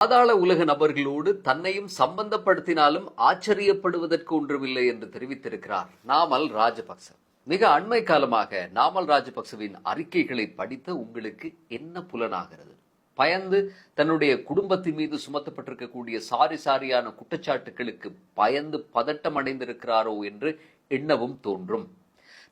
பாதாள உலக நபர்களோடு தன்னையும் சம்பந்தப்படுத்தினாலும் ஆச்சரியப்படுவதற்கு ஒன்றுமில்லை என்று தெரிவித்திருக்கிறார் நாமல் ராஜபக்ச. மிக அண்மை காலமாக நாமல் ராஜபக்சவின் அறிக்கைகளை படித்த உங்களுக்கு என்ன புலனாகிறது? பயந்து தன்னுடைய குடும்பத்தின் மீது சுமத்தப்பட்டிருக்கக்கூடிய சாரி சாரியான குற்றச்சாட்டுகளுக்கு பயந்து பதட்டம் அடைந்திருக்கிறாரோ என்று எண்ணவும் தோன்றும்.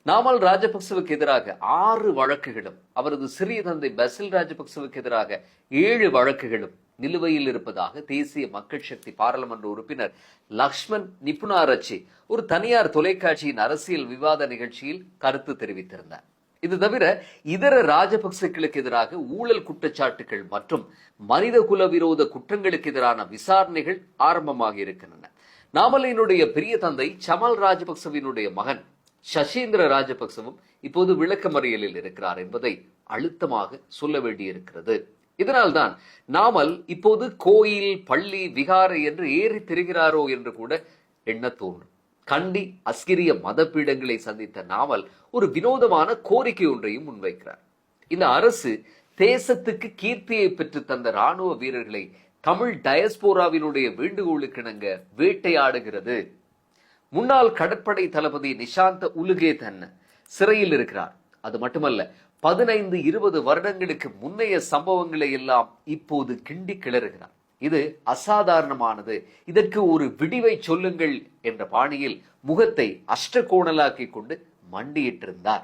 நாமல் ராஜபக்சவுக்கு எதிராக ஆறு வழக்குகளும் அவரது சிறிய தந்தை பசில் ராஜபக்சவுக்கு எதிராக ஏழு வழக்குகளும் நிலுவையில் இருப்பதாக தேசிய மக்கள் சக்தி பாராளுமன்ற உறுப்பினர் லக்ஷ்மண் நிபுணாரச்சி ஒரு தனியார் தொலைக்காட்சியின் அரசியல் விவாத நிகழ்ச்சியில் கருத்து தெரிவித்திருந்தார். இது தவிர இதர ராஜபக்சேக்களுக்கு எதிராக ஊழல் குற்றச்சாட்டுகள் மற்றும் மனித குல விரோத குற்றங்களுக்கு எதிரான விசாரணைகள் ஆரம்பமாக இருக்கின்றன. நாமலினுடைய பெரிய தந்தை சமல் ராஜபக்சவினுடைய மகன் சசீந்திர ராஜபக்சவும் இப்போது விளக்கமறியலில் இருக்கிறார் என்பதை அழுத்தமாக சொல்ல வேண்டியிருக்கிறது. இதனால்தான் நாமல் இப்போது கோயில் பள்ளி விகாரை என்று ஏறி திரிகிறாரோ என்று கூட எண்ண தோன்றும். கண்டி அஸ்கிரிய மதப்பீடங்களை சந்தித்த நாவல் ஒரு வினோதமான கோரிக்கை ஒன்றையும் முன்வைக்கிறார். இந்த அரசு தேசத்துக்கு கீர்த்தியை பெற்று தந்த ராணுவ வீரர்களை தமிழ் டயஸ்போராவினுடைய வேண்டுகோளுக்கிணங்க வேட்டையாடுகிறது. முன்னாள் கடற்படை தளபதி நிஷாந்த உலுகே தன்ன சிறையில் இருக்கிறார். அது மட்டுமல்ல பதினைந்து இருபது வருடங்களுக்கு முன்னைய சம்பவங்களை எல்லாம் இப்போது கிண்டி கிளறுகிறார். இது அசாதாரணமானது. இதற்கு ஒரு விடிவை சொல்லுங்கள் என்ற பாணியில் முகத்தை அஷ்டகோணலாக்கிக் கொண்டு மண்டியிட்டிருந்தார்.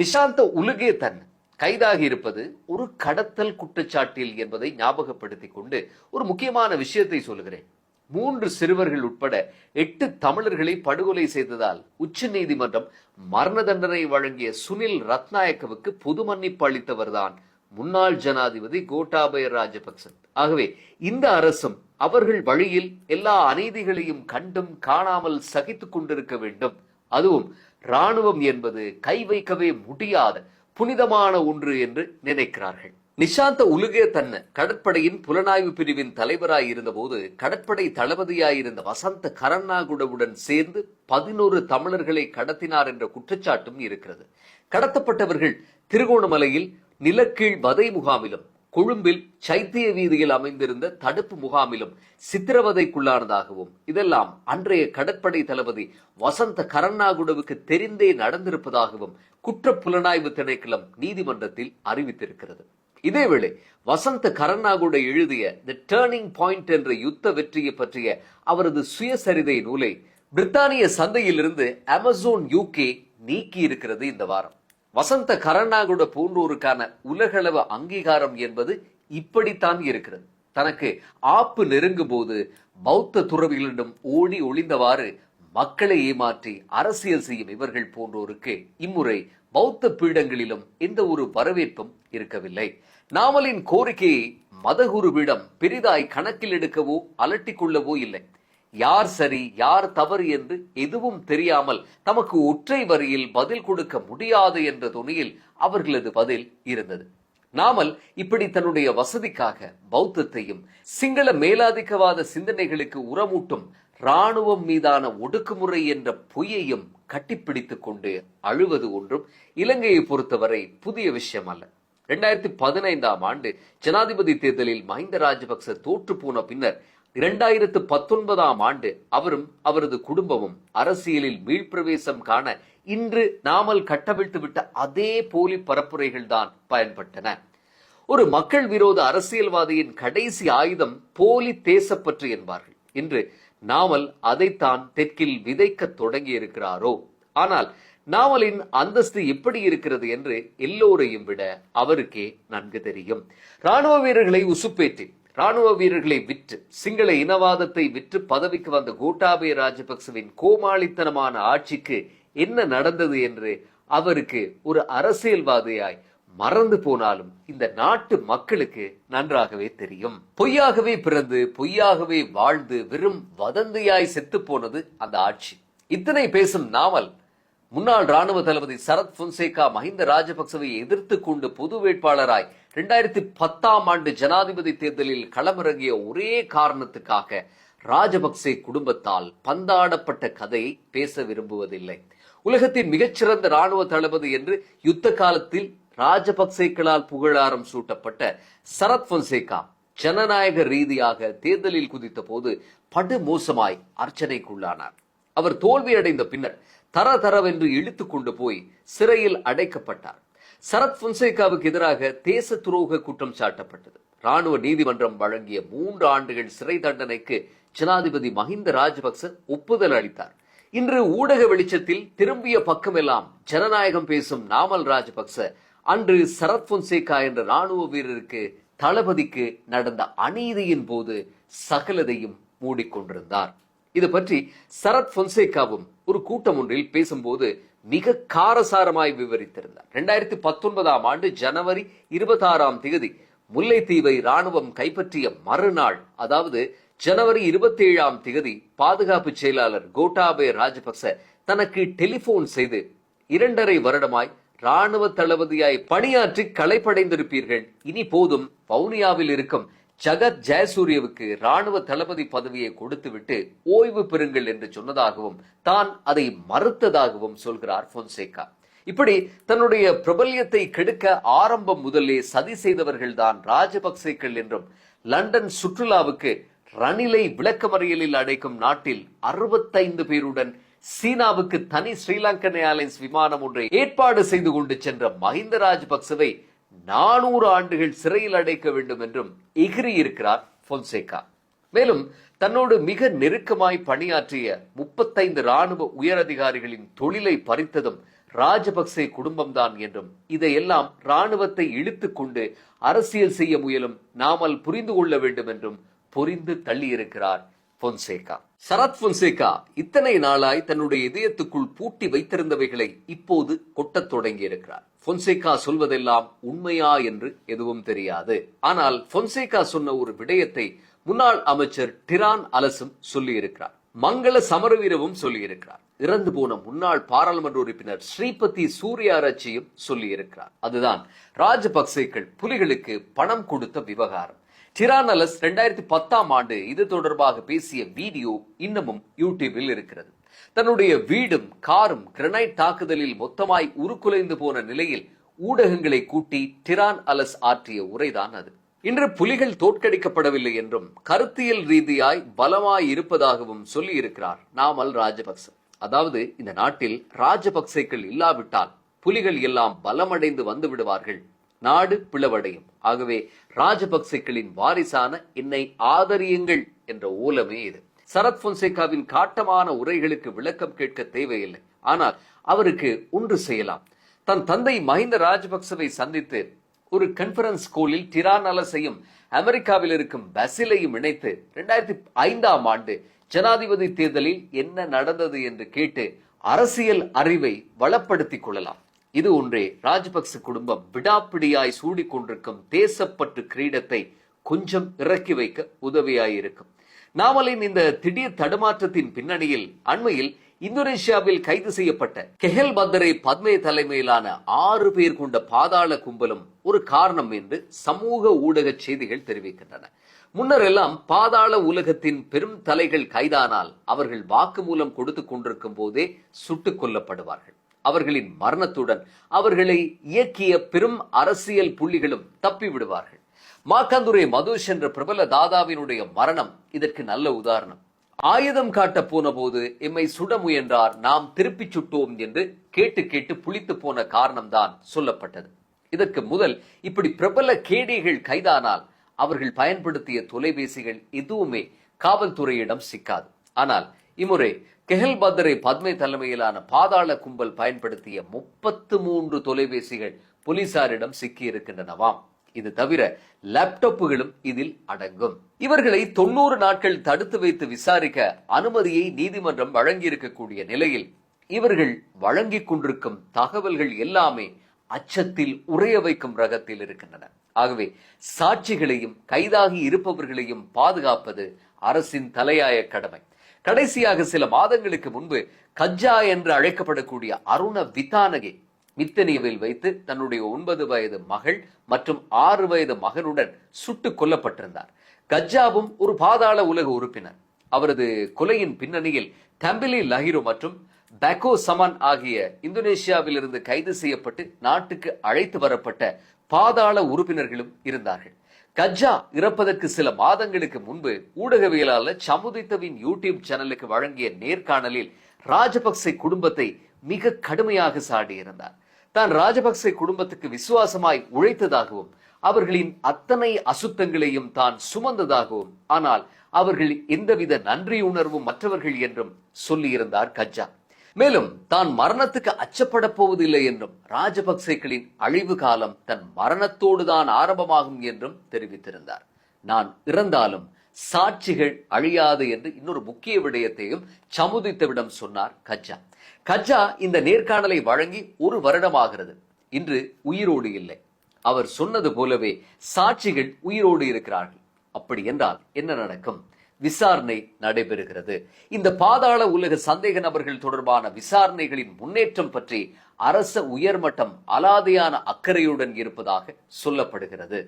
நிஷாந்த உலுகே தன் கைதாகி இருப்பது ஒரு கடத்தல் குற்றச்சாட்டில் என்பதை ஞாபகப்படுத்திக் கொண்டு ஒரு முக்கியமான விஷயத்தை சொல்லுகிறேன். மூன்று சிறுவர்கள் உட்பட எட்டு தமிழர்களை படுகொலை செய்ததால் உச்ச நீதிமன்றம் மரண தண்டனை வழங்கிய சுனில் ரத்நாயக்கவுக்கு பொது மன்னிப்பு அளித்தவர்தான் முன்னாள் ஜனாதிபதி கோட்டாபய ராஜபக்சன். ஆகவே இந்த அரசும் அவர்கள் வழியில் எல்லா அநீதிகளையும் கண்டும் காணாமல் சகித்துக் கொண்டிருக்க வேண்டும். அதுவும் ராணுவம் என்பது கை வைக்கவே முடியாத புனிதமான ஒன்று என்று நினைக்கிறார்கள். நிஷாந்த உலுகே தன்ன கடற்படையின் புலனாய்வு பிரிவின் தலைவராய் இருந்தபோது கடற்படை தளபதியாயிருந்த வசந்த கரண்ணாகுடவுடன் சேர்ந்து பதினோரு தமிழர்களை கடத்தினார் என்ற குற்றச்சாட்டும் இருக்கிறது. கடத்தப்பட்டவர்கள் திருகோணமலையில் நிலக்கீழ் வதை முகாமிலும் கொழும்பில் சைத்திய வீதியில் அமைந்திருந்த தடுப்பு முகாமிலும் சித்திரவதைக்குள்ளானதாகவும் இதெல்லாம் அன்றைய கடற்படை தளபதி வசந்த கரண்ணாகுடவுக்கு தெரிந்தே நடந்திருப்பதாகவும் குற்ற புலனாய்வு திணைக்களம் நீதிமன்றத்தில் அறிவித்திருக்கிறது. இதேவேளை வசந்த கரண்ணாகுட எழுதிய தி டேர்னிங் பாயிண்ட் என்ற யுத்த வெற்றியை பற்றிய அவரது சுயசரிதை நூலை பிரித்தானிய சந்தையிலிருந்து அமேசான் யூகே நீக்கி இருக்கிறது இந்த வாரம். வசந்த கரண்ணாகுட போன்றோருக்கான உலகளவு அங்கீகாரம் என்பது இப்படித்தான் இருக்கிறது. தனக்கு ஆப்பு நெருங்கும் போது பௌத்த துறவிகளிடம் ஓடி ஒளிந்தவாறு மக்களை ஏமாற்றி அரசியல் செய்யும் இவர்கள் போன்றோருக்கு இம்முறை பௌத்த பீடங்களிலும் எந்த ஒரு வரவேற்பும் இருக்கவில்லை. நாமலின் கோரிக்கையை மதகுருவிடம் பெரிதாய் கணக்கில் எடுக்கவோ அலட்டிக் கொள்ளவோ இல்லை. யார் சரி யார் தவறு என்று எதுவும் தெரியாமல் தமக்கு ஒற்றை வரியில் பதில் கொடுக்க முடியாது என்ற துணியில் அவர்களது பதில் இருந்தது. நாமல் இப்படி தன்னுடைய வசதிக்காக பௌத்தத்தையும் சிங்கள மேலாதிக்கவாத சிந்தனைகளுக்கு உரமூட்டும் ராணுவம் மீதான ஒடுக்குமுறை என்ற பொய்யையும் கட்டிப்பிடித்துக் கொண்டு அழுவது ஒன்றும் இலங்கையை பொறுத்தவரை புதிய விஷயம் அல்ல இரண்டாயிரத்தி பதினைந்தாம் ஆண்டு ஜனாதிபதி தேர்தலில் மஹிந்த ராஜபக்ச தோற்று போன பின்னர் இரண்டாயிரத்து பத்தொன்பதாம் ஆண்டு அவரும் அவரது குடும்பமும் அரசியலில் மீள்பிரவேசம் காண இன்று நாமல் கட்டவிழ்த்து விட்ட அதே போலி பரப்புரைகள் தான் பயன்பட்டன. ஒரு மக்கள் விரோத அரசியல்வாதியின் கடைசி ஆயுதம் போலி தேசப்பற்று என்பார்கள். இன்று நாவல் அதைத்தான் தெற்கில் விதைக்க தொடங்கி இருக்கிறாரோ ஆனால் நாவலின் அந்தஸ்து எப்படி இருக்கிறது என்று எல்லோரையும் விட அவருக்கே நன்கு தெரியும். ராணுவ வீரர்களை உசுப்பேற்றி ராணுவ வீரர்களை விற்று சிங்கள இனவாதத்தை விற்று பதவிக்கு வந்த கோட்டாபய ராஜபக்சவின் கோமாளித்தனமான ஆட்சிக்கு என்ன நடந்தது என்று அவருக்கு ஒரு அரசியல்வாதியாய் மறந்து போனாலும் இந்த நாட்டு மக்களுக்கு நன்றாகவே தெரியும். பொய்யாகவே பிறந்து பொய்யாகவே வாழ்ந்து வெறும் வதந்தியாய் செத்து போனது அந்த ஆட்சி. இத்தனை பேசும் நாவல் முன்னாள் ராணுவ தளபதி சரத் புன்சேகா மஹிந்த ராஜபக்சவை எதிர்த்து கொண்டு பொது வேட்பாளராய் இரண்டாயிரத்தி பத்தாம் ஆண்டு ஜனாதிபதி தேர்தலில் களமிறங்கிய ஒரே காரணத்துக்காக ராஜபக்சே குடும்பத்தால் பந்தாடப்பட்ட கதையை பேச விரும்புவதில்லை. உலகத்தின் மிகச்சிறந்த ராணுவ தளபதி என்று யுத்த காலத்தில் ராஜபக்சேக்களால் புகழாரம் சூட்டப்பட்ட சரத் பொன்சேகா ஜனநாயக ரீதியாக தேர்தலில் குதித்த போது படுமோசமாய் அர்ச்சனைக்குள்ளானார். அவர் தோல்வியடைந்த பின்னர் தர தரவென்று இழுத்து கொண்டு போய் சிறையில் அடைக்கப்பட்டார். சரத் பொன்சேகாவுக்கு எதிராக தேச துரோக குற்றம் சாட்டப்பட்டது. ராணுவ நீதிமன்றம் வழங்கிய மூன்று ஆண்டுகள் சிறை தண்டனைக்கு ஜனாதிபதி மஹிந்த ராஜபக்ச ஒப்புதல் அளித்தார். இன்று ஊடக வெளிச்சத்தில் திரும்பிய பக்கமெல்லாம் ஜனநாயகம் பேசும் நாமல் ராஜபக்ச அன்று சரத் பொன்சேகா என்ற ராணுவ வீரருக்கு தளபதிக்கு நடந்த அநீதியின் போது சகலதையும் மூடிக்கொண்டிருந்தார். இது பற்றி சரத் பொன்சேகாவும் ஒரு கூட்டம் ஒன்றில் பேசும்போது மிக காரசாரமாய் விவரித்திருந்தார். இரண்டாயிரத்தி பத்தொன்பதாம் ஆண்டு ஜனவரி இருபத்தாறாம் தேதி முல்லைத்தீவை ராணுவம் கைப்பற்றிய மறுநாள் அதாவது ஜனவரி இருபத்தி ஏழாம் தேதி பாதுகாப்பு செயலாளர் கோட்டாபே ராஜபக்ச தனக்கு டெலிபோன் செய்து இரண்டரை வருடமாய் ராணுவ தளபதியாய் பணியாற்றி களைப்படைந்திருப்பீர்கள். இனி போதும் வவுனியாவில் இருக்கும் ஜகத் ஜெயசூரியவுக்கு ராணுவ தளபதி பதவியை கொடுத்துவிட்டு ஓய்வு பெறுங்கள் என்று சொன்னதாகவும் தான் அதை மறுத்ததாகவும் சொல்கிறார் பொன்சேகா இப்படி தன்னுடைய பிரபல்யத்தை கெடுக்க ஆரம்பம் முதலே சதி செய்தவர்கள் தான் ராஜபக்சேக்கள் என்றும் லண்டன் சுற்றுலாவுக்கு ரணிலை விளக்கமறியலில் அடைக்கும் நாட்டில் அறுபத்தைந்து பேருடன் சீனாவுக்கு தனி ஸ்ரீலங்கன் ஏர்லைன்ஸ் விமானம் ஒன்றை ஏற்பாடு செய்து கொண்டு சென்ற மஹிந்த ராஜபக்சவை நானூறு ஆண்டுகள் சிறையில் அடைக்க வேண்டும் என்றும் எகிரி இருக்கிறார் பொன்சேகா மேலும் தன்னோடு மிக நெருக்கமாய் பணியாற்றிய முப்பத்தைந்து ராணுவ உயரதிகாரிகளின் தொழிலை பறித்ததும் ராஜபக்சே குடும்பம்தான் என்றும் இதையெல்லாம் ராணுவத்தை இழுத்துக் கொண்டு அரசியல் செய்ய முயலும் நாமல் புரிந்து கொள்ள வேண்டும் என்றும் புரிந்து தள்ளியிருக்கிறார் பொன்சேகா சரத் பொன்சேகா இத்தனை நாளாய் தன்னுடைய இதயத்துக்குள் பூட்டி வைத்திருந்தவைகளை இப்போது கொட்டத் தொடங்கி இருக்கிறார் பொன்சேகா சொல்வதெல்லாம் உண்மையா என்று எதுவும் தெரியாது. ஆனால் பொன்சேகா சொன்ன ஒரு விடயத்தை முன்னாள் அமைச்சர் டிரான் அலசும் சொல்லியிருக்கிறார். மங்கள சமரவீரவும் சொல்லியிருக்கிறார். இறந்து போன முன்னாள் பாராளுமன்ற உறுப்பினர் ஸ்ரீபதி சூர்யாராச்சியும் சொல்லியிருக்கிறார். அதுதான் ராஜபக்சேக்கள் புலிகளுக்கு பணம் கொடுத்த விவகாரம். டிரானலஸ் ரெண்டாயிரத்தி பத்தாம் ஆண்டு இது தொடர்பாக பேசிய வீடியோ இன்னமும் யூடியூபில் இருக்கிறது. தன்னுடைய வீடும் காரும் கிரனைட் தாக்குதலில் மொத்தமாய் உருக்குலைந்து போன நிலையில் ஊடகங்களை கூட்டி டிரான் அலஸ் ஆற்றிய உரைதான் அது. இன்று புலிகள் தோற்கடிக்கப்படவில்லை என்றும் கருத்தியல் ரீதியாய் பலமாய் இருப்பதாகவும் சொல்லியிருக்கிறார் நாமல் ராஜபக்ச. அதாவது இந்த நாட்டில் ராஜபக்சேக்கள் இல்லாவிட்டால் புலிகள் எல்லாம் பலமடைந்து வந்து விடுவார்கள். நாடு பிளவடையும். ஆகவே ராஜபக்சேக்களின் வாரிசான என்னை ஆதரியுங்கள் என்ற ஊலமே இது. சரத் பொன்சேகாவின் காட்டமான உரைகளுக்கு விளக்கம் கேட்க தேவையில்லை. ஆனால் அவருக்கு ஒன்று செய்யலாம். தன் தந்தை மஹிந்த ராஜபக்சவை சந்தித்து ஒரு கன்பரன்ஸ் ஸ்கூலில் டிரானலசையும் அமெரிக்காவில் இருக்கும் பசிலையும் இணைத்து இரண்டாயிரத்தி ஐந்தாம் ஆண்டு ஜனாதிபதி தேர்தலில் என்ன நடந்தது என்று கேட்டு அரசியல் அறிவை வளப்படுத்திக் கொள்ளலாம். இது ஒன்றே. ராஜபக்ச குடும்பம் விடாப்பிடியாய் சூடிக் கொண்டிருக்கும் தேசப்பற்று கிரீடத்தை கொஞ்சம் இறக்கி வைக்க உதவியாயிருக்கும். நாவலின் இந்த திடீர் தடுமாற்றத்தின் பின்னணியில் அண்மையில் இந்தோனேஷியாவில் கைது செய்யப்பட்ட கெஹல் பந்தரை பத்மே தலைமையிலான ஆறு பேர் கொண்ட பாதாள கும்பலும் ஒரு காரணம் என்று சமூக ஊடக செய்திகள் தெரிவிக்கின்றன. முன்னர் எல்லாம் பாதாள உலகத்தின் பெரும் தலைகள் கைதானால் அவர்கள் வாக்குமூலம் கொடுத்துக் கொண்டிருக்கும் போதே சுட்டுக் கொல்லப்படுவார்கள். அவர்களின் மரணத்துடன் அவர்களை இயக்கிய பெரும் அரசியல் புள்ளிகளும் தப்பி விடுவார்கள். மாக்கந்துரை மதுஷ் என்ற பிரபல தாதாவினுடைய மரணம் இதற்கு நல்ல உதாரணம். ஆயுதம் காட்ட போன போது எம்மை சுட முயன்றார் நாம் திருப்பிச் சுட்டோம் என்று கேட்டு கேட்டு புளித்து போன காரணம்தான் சொல்லப்பட்டது. இதற்கு முதல் இப்படி பிரபல கேடிகள் கைதானால் அவர்கள் பயன்படுத்திய தொலைபேசிகள் எதுவுமே காவல்துறையிடம் சிக்காது. ஆனால் இம்முறை கெஹல் பத்ரை பத்மை தலைமையிலான பாதாள கும்பல் பயன்படுத்திய முப்பத்து மூன்று தொலைபேசிகள் போலீசாரிடம் சிக்கியிருக்கின்றனவாம் இது தவிர லேப்டாப்புகளும் இதில் அடங்கும். இவர்களை தொண்ணூறு நாட்கள் தடுத்து வைத்து விசாரிக்க அனுமதியை நீதிமன்றம் வழங்கியிருக்கக்கூடிய நிலையில் இவர்கள் வழங்கிக் கொண்டிருக்கும் தகவல்கள் எல்லாமே அச்சத்தில் உறைய வைக்கும் ரகத்தில் இருக்கின்றன. ஆகவே சாட்சிகளையும் கைதாகி இருப்பவர்களையும் பாதுகாப்பது அரசின் தலையாய கடமை. கடைசியாக சில மாதங்களுக்கு முன்பு கஜ்ஜா என்று அழைக்கப்படக்கூடிய அருண விதானகே மித்தனியவில் வைத்து தன்னுடைய ஒன்பது வயது மகள் மற்றும் ஆறு வயது மகனுடன் சுட்டுக் கொல்லப்பட்டிருந்தார். கஜ்ஜாவும் ஒரு பாதாள உலக உறுப்பினர். அவரது கொலையின் பின்னணியில் தம்பிலி லஹிரு மற்றும் பெக்கோ சமன் ஆகிய இந்தோனேஷியாவிலிருந்து கைது செய்யப்பட்டு நாட்டுக்கு அழைத்து வரப்பட்ட பாதாள உறுப்பினர்களும் இருந்தார்கள். கஜா இறப்பதற்கு சில மாதங்களுக்கு முன்பு ஊடகவியலாளர் சமுதித்தவின் யூடியூப் சேனலுக்கு வழங்கிய நேர்காணலில் ராஜபக்சே குடும்பத்தை மிக கடுமையாக சாடியிருந்தார். தான் ராஜபக்சே குடும்பத்துக்கு விசுவாசமாய் உழைத்ததாகவும் அவர்களின் அத்தனை அசுத்தங்களையும் தான் சுமந்ததாகவும் ஆனால் அவர்கள் எந்தவித நன்றியுணர்வும் மற்றவர்கள் என்றும் சொல்லியிருந்தார் கஜா. மேலும் தான் மரணத்துக்கு அச்சப்பட போவதில்லை என்றும் ராஜபக்சேக்களின் அழிவு காலம் தன் மரணத்தோடு தான் ஆரம்பமாகும் என்றும் தெரிவித்திருந்தார். நான் இறந்தாலும் சாட்சிகள் அழியாது என்று இன்னொரு முக்கிய விடயத்தையும் சமுதித்தவிடம் சொன்னார் கஜா. கஜா இந்த நேர்காணலை வழங்கி ஒரு வருடமாகிறது. இன்று உயிரோடு இல்லை. அவர் சொன்னது போலவே சாட்சிகள் உயிரோடு இருக்கிறார்கள். அப்படி என்றால் என்ன நடக்கும்? விசாரணை நடைபெறுகிறது. இந்த பாதாள உலக சந்தேக நபர்கள் தொடர்பான விசாரணைகளின் முன்னேற்றம் பற்றி அரச உயர்மட்டம் அலாதையான அக்கறையுடன் இருப்பதாக சொல்லப்படுகிறது.